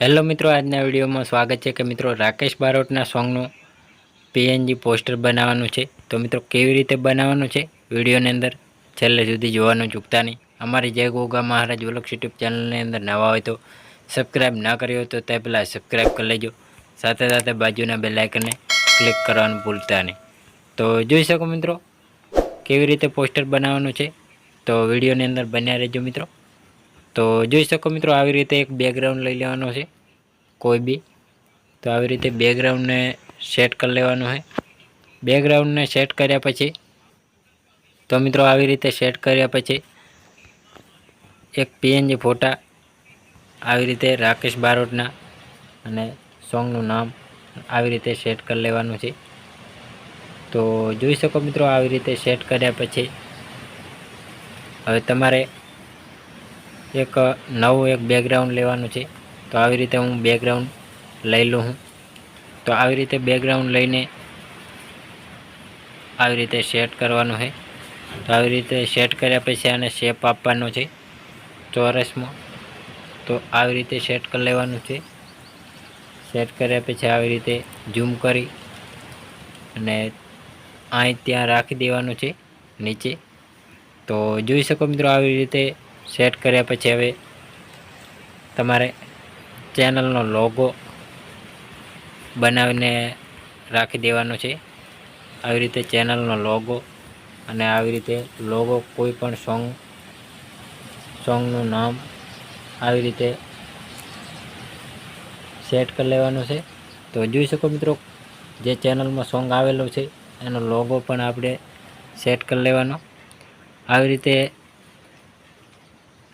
Hello મિત્રો, આજના વિડીયોમાં સ્વાગત છે કે મિત્રો રાકેશ બારોટના સોંગનું પીએનજી પોસ્ટર બનાવવાનું છે. તો મિત્રો, કેવી રીતે બનાવવાનું છે? વિડીયોની અંદર છેલ્લે સુધી જોવાનું ચૂકતા નહીં. અમારી જય ગોગા મહારાજ વલક્ષ યુટ્યુબ ચેનલની અંદર નવા હોય તો સબસ્ક્રાઈબ ના કર્યો તો તે પહેલાં સબસ્ક્રાઈબ કરી લેજો. સાથે સાથે બાજુના બે લાઇકને ક્લિક કરવાનું ભૂલતા નહીં. તો જોઈ શકો મિત્રો, કેવી રીતે પોસ્ટર બનાવવાનું છે? તો વિડીયોની અંદર બન્યા રહેજો મિત્રો. તો જોઈ શકો મિત્રો આવી રીતે એક બેકગ્રાઉન્ડ લઈ લેવાનો છે, કોઈ બી. તો આવી રીતે બેકગ્રાઉન્ડને સેટ કરી લેવાનું છે. બેકગ્રાઉન્ડને સેટ કર્યા પછી, તો મિત્રો આવી રીતે સેટ કર્યા પછી, એક પીએનજી ફોટા આવી રીતે રાકેશ બારોટના અને સોંગનું નામ આવી રીતે સેટ કરી લેવાનું છે. તો જોઈ શકો મિત્રો આવી રીતે સેટ કર્યા પછી, હવે તમારે એક નવું એક બેકગ્રાઉન્ડ લેવાનું છે. તો આવી રીતે હું બેકગ્રાઉન્ડ લઈ લઉં હું. તો આવી રીતે બેકગ્રાઉન્ડ લઈને આવી રીતે સેટ કરવાનું છે. તો આવી રીતે સેટ કર્યા પછી આને શેપ આપવાનો છે. ચોરસમાં. તો આવી રીતે સેટ કરી લેવાનું છે. સેટ કર્યા પછી આવી રીતે ઝૂમ કરી અને અહીં ત્યાં રાખી દેવાનું છે નીચે. તો જોઈ શકો મિત્રો આવી રીતે સેટ કર્યા પછી હવે તમારે ચેનલનો લોગો બનાવીને રાખી દેવાનો છે. આવી રીતે ચેનલનો લોગો અને આવી રીતે લોગો કોઈ પણ સોંગ સોંગનું નામ આવી રીતે સેટ કરી લેવાનું છે. તો જોઈ શકો મિત્રો, જે ચેનલમાં સોંગ આવેલો છે, એનો લોગો પણ આપણે સેટ કરી લેવાનો. આવી રીતે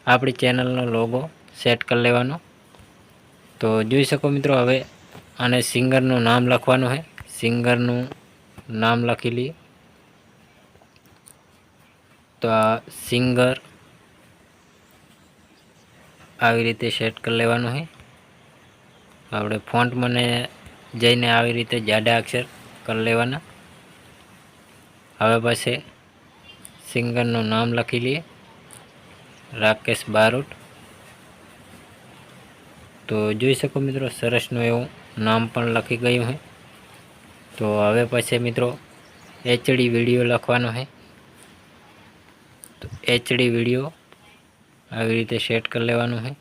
આપણી ચેનલનો લોગો સેટ કરી લેવાનો. તો જોઈ શકો મિત્રો હવે આને સિંગરનું નામ લખવાનું છે. સિંગરનું નામ લખી લઈએ. તો આ સિંગર આવી રીતે સેટ કરી લેવાનું છે. આપણે ફોન્ટ મને જઈને આવી રીતે જાડા અક્ષર કરી લેવાના. હવે પછી સિંગરનું નામ લખી લઈએ. રાકેશ બારોટ. તો જોઈ શકો મિત્રો, સરસનું એવું નામ પણ લખી ગયું છે. તો હવે પછી મિત્રો, એચડી વીડિયો લખવાનો છે. તો એચડી વીડિયો આવી રીતે સેટ કરી લેવાનું છે.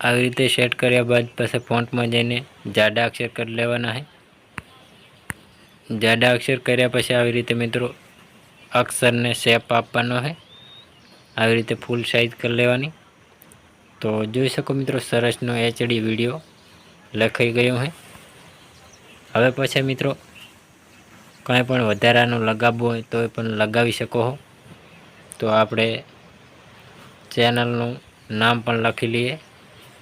આવી રીતે સેટ કર્યા બાદ પછી ફોન્ટમાં જઈને જાડા અક્ષર કરી લેવાના છે. જાડા અક્ષર કર્યા પછી આવી રીતે મિત્રો અક્ષરને શેપ આપવાનો છે આવી રીતે ફૂલ સાઇઝ કરી લેવાની. તો જોઈ શકો મિત્રો, સરસનો એચડી વીડિયો લખાઈ ગયો છે હવે પછી મિત્રો, કંઈ પણ વધારાનું લગાવવું હોય તો એ પણ લગાવી શકો હો. તો આપણે ચેનલનું નામ પણ લખી લઈએ.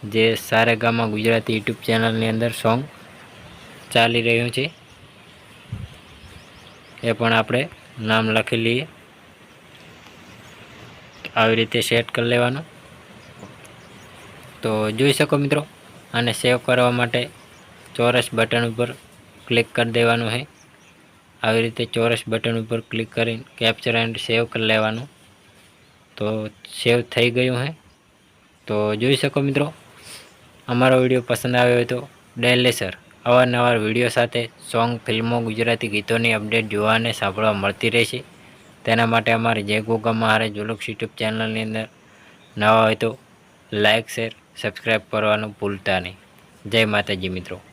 જે સારેગામાં ગુજરાતી યુટ્યુબ ચેનલની અંદર સોંગ ચાલી રહ્યું છે. એ પણ આપણે નામ લખી લઈએ. આવી રીતે સેટ કરી લેવાનું. તો જોઈ શકો મિત્રો, આને સેવ કરવા માટે ચોરસ બટન ઉપર ક્લિક કરી દેવાનું છે. આવી રીતે ચોરસ બટન ઉપર ક્લિક કરીને કેપ્ચર એન્ડ સેવ કરી લેવાનું. તો સેવ થઈ ગયું છે. તો જોઈ શકો મિત્રો, અમારો વીડિયો પસંદ આવ્યો હોય તો ડેલી સર અવારનવાર વીડિયો સાથે સોંગ, ફિલ્મો, ગુજરાતી ગીતોની અપડેટ જોવા અને સાંભળવા મળતી રહેશે તેના માટે અમારે જય ગોગા હારે જુલુક્સ યુટ્યુબ ચેનલની અંદર નવા હોય તો લાઇક શેર સબસ્ક્રાઈબ કરવાનું ભૂલતા નહીં. જય માતાજી મિત્રો.